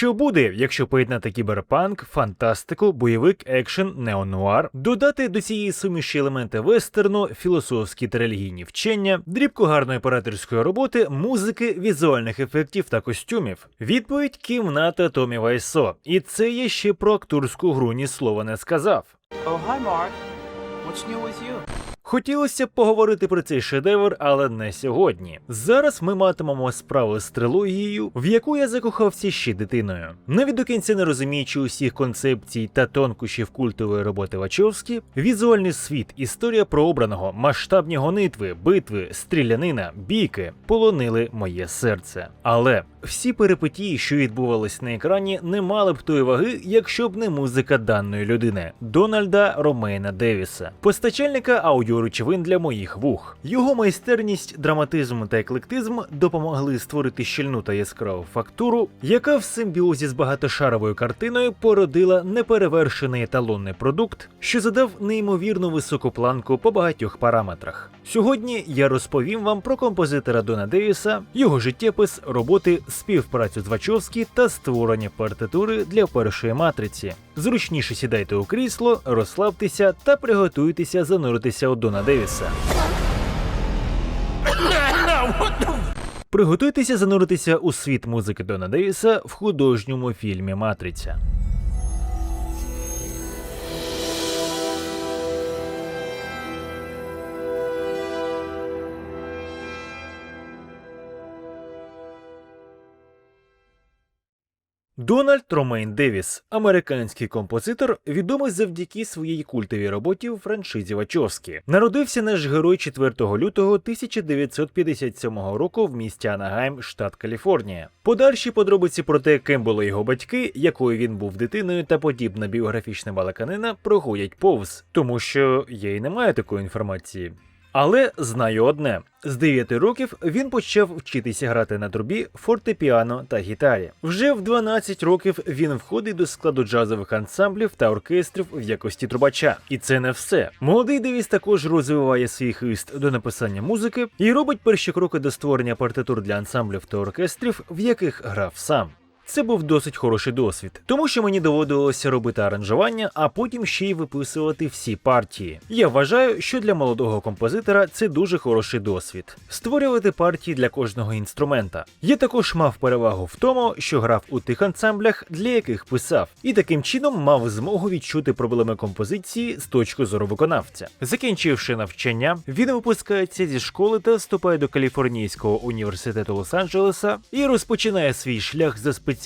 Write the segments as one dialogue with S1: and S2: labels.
S1: Що буде, якщо поєднати кіберпанк, фантастику, бойовик, екшен, неонуар, додати до цієї суміші елементи вестерну, філософські та релігійні вчення, дрібку гарної операторської роботи, музики, візуальних ефектів та костюмів? Відповідь кімната Томі Вайсо. І це я ще про акторську гру ні слова не сказав.
S2: Oh, hi, Mark. What's new with you?
S1: Хотілося б поговорити про цей шедевр, але не сьогодні. Зараз ми матимемо справу з трилогією, в яку я закохався ще дитиною. Навіть до кінця не розуміючи усіх концепцій та тонкощів культової роботи Вачовські, візуальний світ, історія про обраного, масштабні гонитви, битви, стрілянина, бійки полонили моє серце. Але всі перипетії, що відбувались на екрані, не мали б тої ваги, якщо б не музика даної людини Дональда Ромейна Девіса, постачальника аудіоречовин для моїх вух. Його майстерність, драматизм та еклектизм допомогли створити щільну та яскраву фактуру, яка в симбіозі з багатошаровою картиною породила неперевершений еталонний продукт, що задав неймовірно високу планку по багатьох параметрах. Сьогодні я розповім вам про композитора Дона Девіса, його життєпис, роботи, співпрацю з Вачовські та створення партитури для першої матриці. Зручніше сідайте у крісло, розслабтеся та приготуйтеся зануритися у Дона Девіса. Приготуйтеся зануритися у світ музики Дона Девіса в художньому фільмі Матриця. Дональд Ромейн Девіс, американський композитор, відомий завдяки своїй культовій роботі у франшизі Вачовські. Народився наш герой 4 лютого 1957 року в місті Анагайм, штат Каліфорнія. Подальші подробиці про те, ким були його батьки, якою він був дитиною та подібна біографічна балаканина, проходять повз, тому що я й не маю такої інформації. Але знаю одне: з 9 років він почав вчитися грати на трубі, фортепіано та гітарі. Вже в 12 років він входить до складу джазових ансамблів та оркестрів в якості трубача. І це не все. Молодий Девіс також розвиває свій хист до написання музики і робить перші кроки до створення партитур для ансамблів та оркестрів, в яких грав сам. Це був досить хороший досвід, тому що мені доводилося робити аранжування, а потім ще й виписувати всі партії. Я вважаю, що для молодого композитора це дуже хороший досвід створювати партії для кожного інструмента. Я також мав перевагу в тому, що грав у тих ансамблях, для яких писав, і таким чином мав змогу відчути проблеми композиції з точки зору виконавця. Закінчивши навчання, він випускається зі школи та вступає до Каліфорнійського університету Лос-Анджелеса і розпочинає свій шлях за спеціальністю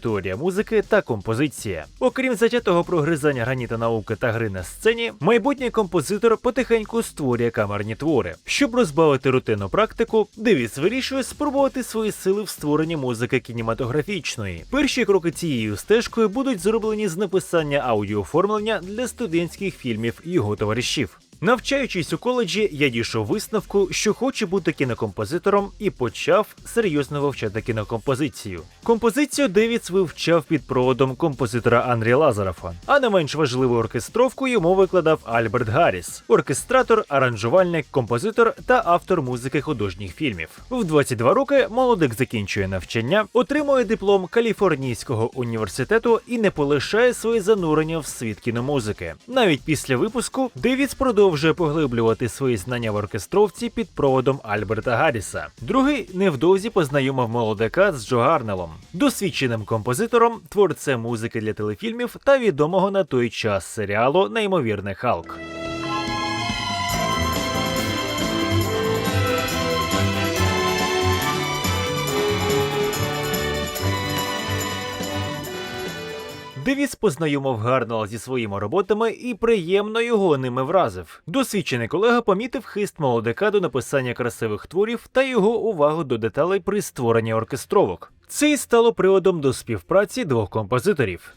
S1: теорія музики та композиція. Окрім затятого прогризання граніта науки та гри на сцені, майбутній композитор потихеньку створює камерні твори. Щоб розбавити рутинну практику, Девіс вирішує спробувати свої сили в створенні музики кінематографічної. Перші кроки цією стежкою будуть зроблені з написання аудіоформлення для студентських фільмів його товаришів. Навчаючись у коледжі, я дійшов висновку, що хочу бути кінокомпозитором, і почав серйозно вивчати кінокомпозицію. Композицію Девіц вивчав під проводом композитора Андрія Лазарофа, а не менш важливу оркестровку йому викладав Альберт Гарріс, оркестратор, аранжувальник, композитор та автор музики художніх фільмів. В 22 роки молодик закінчує навчання, отримує диплом Каліфорнійського університету і не полишає своє занурення в світ кіномузики. Навіть після випуску Девіц продовжує поглиблювати свої знання в оркестровці під проводом Альберта Гарріса. Другий невдовзі познайомив молодика з Джо Гарнелом, досвідченим композитором, творцем музики для телефільмів та відомого на той час серіалу Неймовірний Халк. Девіс познайомив Гарнела зі своїми роботами і приємно його ними вразив. Досвідчений колега помітив хист молодика до написання красивих творів та його увагу до деталей при створенні оркестровок. Це й стало приводом до співпраці двох композиторів.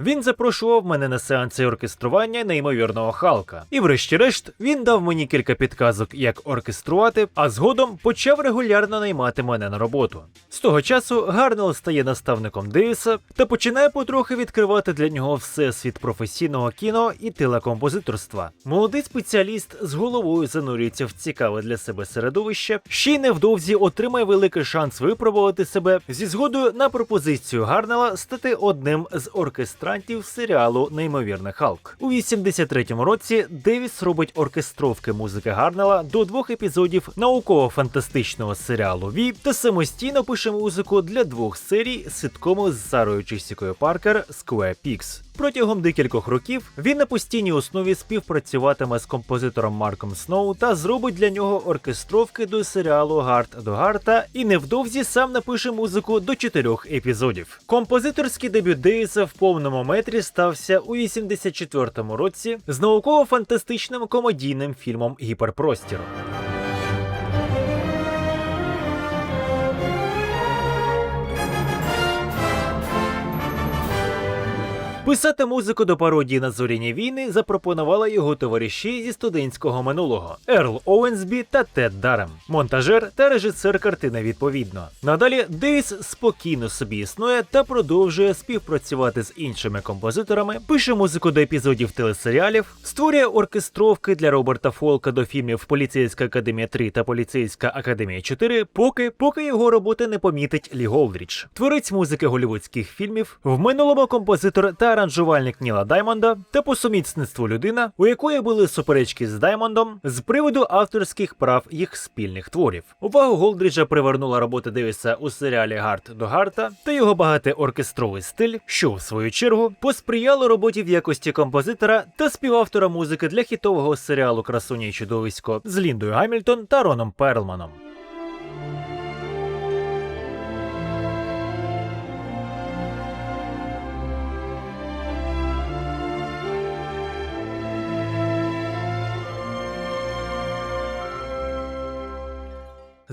S1: Він запрошував мене на сеанси оркестрування неймовірного Халка. І врешті-решт він дав мені кілька підказок, як оркеструвати, а згодом почав регулярно наймати мене на роботу. З того часу Гарнел стає наставником Девіса та починає потрохи відкривати для нього всесвіт професійного кіно і телекомпозиторства. Молодий спеціаліст з головою занурюється в цікаве для себе середовище, ще й невдовзі отримає великий шанс випробувати себе зі згодою на пропозицію Гарнела стати одним з оркестрантів серіалу Неймовірний Халк. У 83-му році Девіс робить оркестровки музики Гарнела до двох епізодів науково-фантастичного серіалу Ві та самостійно пише музику для двох серій ситкому з Сарою Чісікою Паркер Square Peaks. Протягом декількох років він на постійній основі співпрацюватиме з композитором Марком Сноу та зробить для нього оркестровки до серіалу Гарт до Гарта і невдовзі сам напише музику до чотирьох епізодів. Композиторський дебют Дейса в повному метрі стався у 84-му році з науково-фантастичним комедійним фільмом Гіперпростір. Писати музику до пародії на зоряні війни запропонували його товариші зі студентського минулого Ерл Оуенсбі та Тед Дарем, монтажер та режисер картини відповідно. Надалі Дейс спокійно собі існує та продовжує співпрацювати з іншими композиторами, пише музику до епізодів телесеріалів, створює оркестровки для Роберта Фолка до фільмів Поліцейська академія 3 та Поліцейська академія 4, поки поки його роботи не помітить Лі Голдріч. Творець музики голівудських фільмів, в минулому композитор та аранжувальник Ніла Даймонда та по сумісництву людина, у якої були суперечки з Даймондом з приводу авторських прав їх спільних творів. Увагу Голдріджа привернула робота Девіса у серіалі Гарт до Гарта та його багатий оркестровий стиль, що в свою чергу посприяло роботі в якості композитора та співавтора музики для хітового серіалу Красуня і чудовисько з Ліндою Гамільтон та Роном Перлманом.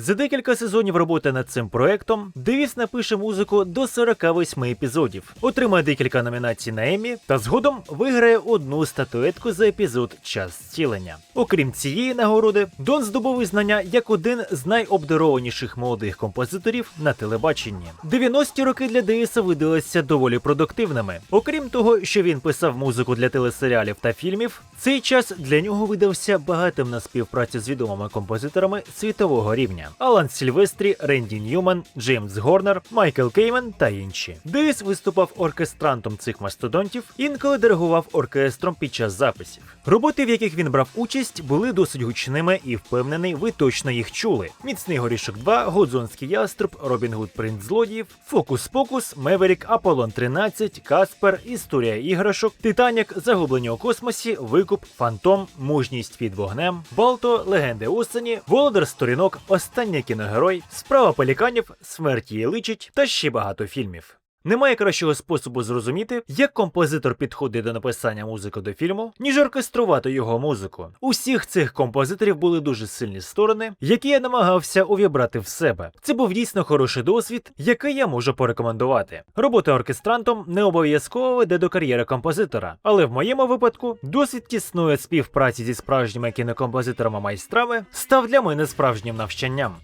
S1: За декілька сезонів роботи над цим проектом Девіс напише музику до 48 епізодів, отримає декілька номінацій на Еммі та згодом виграє одну статуетку за епізод Час зцілення. Окрім цієї нагороди, Дон здобув визнання як один з найобдарованіших молодих композиторів на телебаченні. 90-ті роки для Девіса видалися доволі продуктивними. Окрім того, що він писав музику для телесеріалів та фільмів, цей час для нього видався багатим на співпрацю з відомими композиторами світового рівня. Алан Сільвестрі, Ренді Ньюман, Джеймс Горнер, Майкл Кеймен та інші. Девіс виступав оркестрантом цих мастодонтів, інколи диригував оркестром під час записів. Роботи, в яких він брав участь, були досить гучними і впевнений, ви точно їх чули. Міцний горішок 2, Годзонський яструб, Робін Гуд Принц злодіїв, Фокус Покус, Меверік, Аполлон 13, Каспер, Історія іграшок, Титанік, Загублені у космосі, Викуп, Фантом, Мужність під вогнем, Балто, Легенди осені, Володар сторінок, Останній кіногерой, Справа пеліканів, Смерть її личить та ще багато фільмів. Немає кращого способу зрозуміти, як композитор підходить до написання музики до фільму, ніж оркеструвати його музику. У всіх цих композиторів були дуже сильні сторони, які я намагався увібрати в себе. Це був дійсно хороший досвід, який я можу порекомендувати. Робота оркестрантом не обов'язково веде до кар'єри композитора, але в моєму випадку досвід тісної співпраці зі справжніми кінокомпозиторами-майстрами став для мене справжнім навчанням.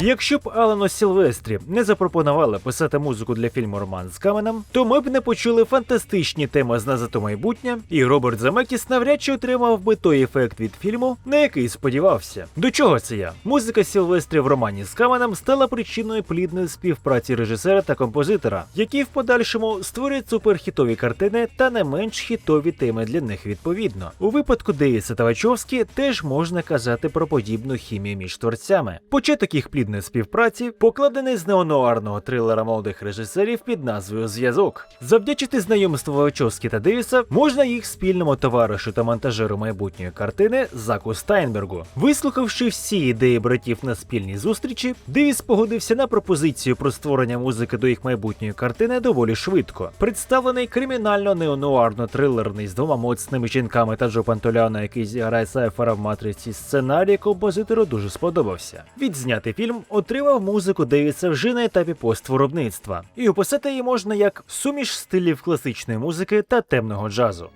S1: Якщо б Алану Сілвестрі не запропонували писати музику для фільму Роман з Каменом, то ми б не почули фантастичні теми з назад у майбутнє, і Роберт Земекіс навряд чи отримав би той ефект від фільму, на який сподівався. До чого це я? Музика Сілвестрі в романі з Каменом стала причиною плідної співпраці режисера та композитора, які в подальшому створюють суперхітові картини та не менш хітові теми для них відповідно. У випадку Девіса та Вачовські теж можна казати про подібну хімію між творцями. Початок їх плідної співпраці покладений з неонуарного трилера молодих режисерів під назвою Зв'язок. Завдячити знайомству Вачовські та Девіса можна їх спільному товаришу та монтажеру майбутньої картини Заку Стайнбергу. Вислухавши всі ідеї братів на спільній зустрічі, Девіс погодився на пропозицію про створення музики до їх майбутньої картини доволі швидко. Представлений кримінально-неонуарно-трилерний з двома моцними жінками та Джо Пантоляна, який зіграє Сайфера в матриці, сценарій композитору дуже сподобався. Відзняти фільм фільм отримав музику Девіса Вжини та етапі поствиробництва, і описати її можна як суміш стилів класичної музики та темного джазу.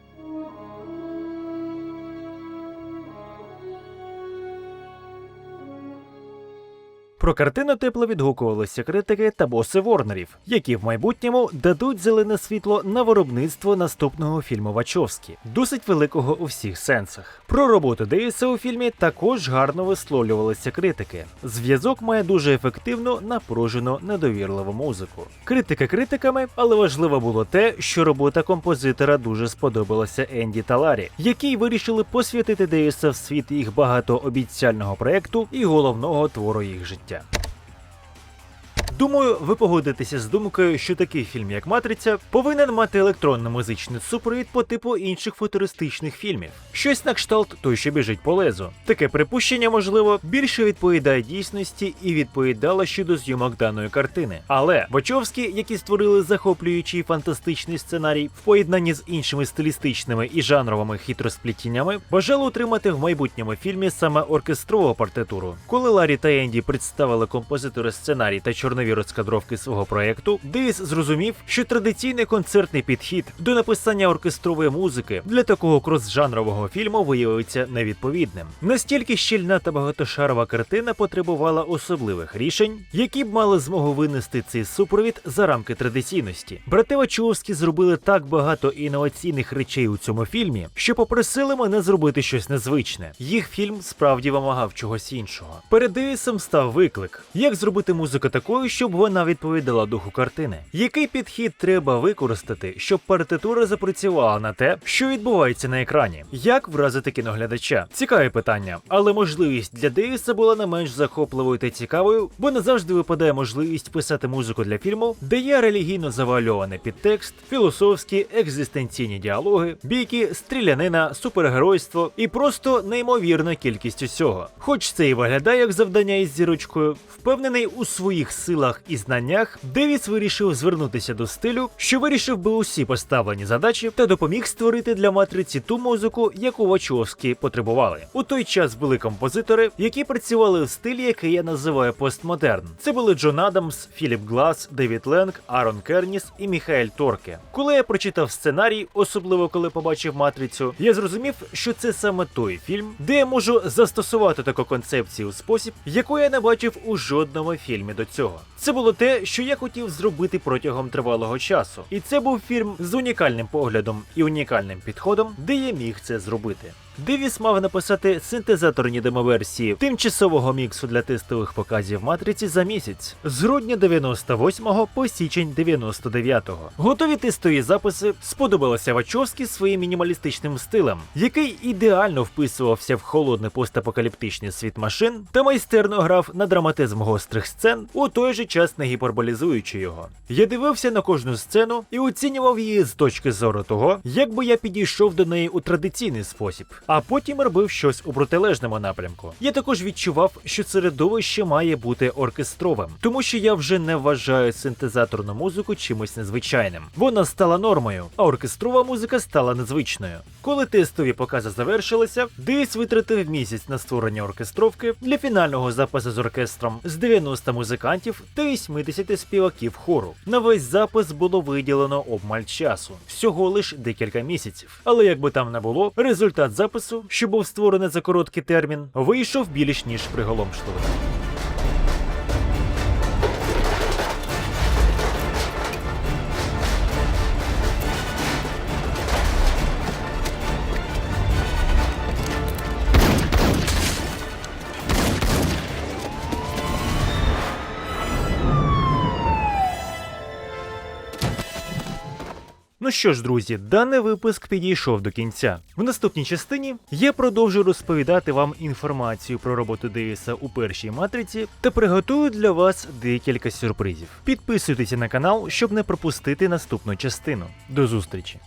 S1: Про картину тепло відгукувалися критики та боси Ворнерів, які в майбутньому дадуть зелене світло на виробництво наступного фільму Вачовські, досить великого у всіх сенсах. Про роботу Девіса у фільмі також гарно висловлювалися критики. Зв'язок має дуже ефективну напружену недовірливу музику. Критика критиками, але важливо було те, що робота композитора дуже сподобалася Енді та Ларі, які вирішили посвятити Девіса в світ їх багатообіцяльного проекту і головного твору їх життя життя. Думаю, ви погодитеся з думкою, що такий фільм, як Матриця, повинен мати електронно-музичний супровід по типу інших футуристичних фільмів. Щось на кшталт той, що біжить по лезу. Таке припущення, можливо, більше відповідає дійсності і відповідало щодо зйомок даної картини. Але Вачовські, які створили захоплюючий фантастичний сценарій в поєднанні з іншими стилістичними і жанровими хитросплетіннями, бажали отримати в майбутньому фільмі саме оркестрову партитуру. Коли Ларі та Енді представили композитори сценарій та чорнові розкадровки свого проекту, Девіс зрозумів, що традиційний концертний підхід до написання оркестрової музики для такого крос-жанрового фільму виявиться невідповідним. Настільки щільна та багатошарова картина потребувала особливих рішень, які б мали змогу винести цей супровід за рамки традиційності. Брати Вачовські зробили так багато інноваційних речей у цьому фільмі, що попросили мене зробити щось незвичне. Їх фільм справді вимагав чогось іншого. Перед Девісом став виклик: як зробити музику такою, щоб вона відповідала духу картини. Який підхід треба використати, щоб партитура запрацювала на те, що відбувається на екрані? Як вразити кіноглядача? Цікаве питання, але можливість для Девіса була не менш захопливою та цікавою, бо не завжди випадає можливість писати музику для фільму, де є релігійно завальований підтекст, філософські екзистенційні діалоги, бійки, стрілянина, супергеройство і просто неймовірна кількість усього. Хоч це і виглядає як завдання із зірочкою, впевнений у своїх силах і знаннях, Девіс вирішив звернутися до стилю, що вирішив би усі поставлені задачі та допоміг створити для матриці ту музику, яку Вачовські потребували. У той час були композитори, які працювали в стилі, який я називаю постмодерн. Це були Джон Адамс, Філіп Глас, Девід Ленг, Арон Керніс і Міхаель Торке. Коли я прочитав сценарій, особливо коли побачив матрицю, я зрозумів, що це саме той фільм, де я можу застосувати таку концепцію у спосіб, яку я не бачив у жодному фільмі до цього. Це було те, що я хотів зробити протягом тривалого часу. І це був фільм з унікальним поглядом і унікальним підходом, де я міг це зробити. Девіс мав написати синтезаторні демоверсії тимчасового міксу для тестових показів матриці за місяць з грудня 98 по січень 99-го. Готові тестові записи сподобалися Вачовські своїм мінімалістичним стилем, який ідеально вписувався в холодний постапокаліптичний світ машин та майстерно грав на драматизм гострих сцен, у той же час не гіперболізуючи його. Я дивився на кожну сцену і оцінював її з точки зору того, як би я підійшов до неї у традиційний спосіб а потім робив щось у протилежному напрямку. Я також відчував, що середовище має бути оркестровим, тому що я вже не вважаю синтезаторну музику чимось незвичайним. Вона стала нормою, а оркестрова музика стала незвичною. Коли тестові покази завершилися, Дейс витратив місяць на створення оркестровки для фінального запису з оркестром з 90 музикантів та 80 співаків хору. На весь запис було виділено обмаль часу, всього лиш декілька місяців. Але як би там не було, результат запису, що був створений за короткий термін, вийшов більш ніж приголомшливий. Ну що ж, друзі, даний випуск підійшов до кінця. В наступній частині я продовжу розповідати вам інформацію про роботу Девіса у першій матриці та приготую для вас декілька сюрпризів. Підписуйтеся на канал, щоб не пропустити наступну частину. До зустрічі!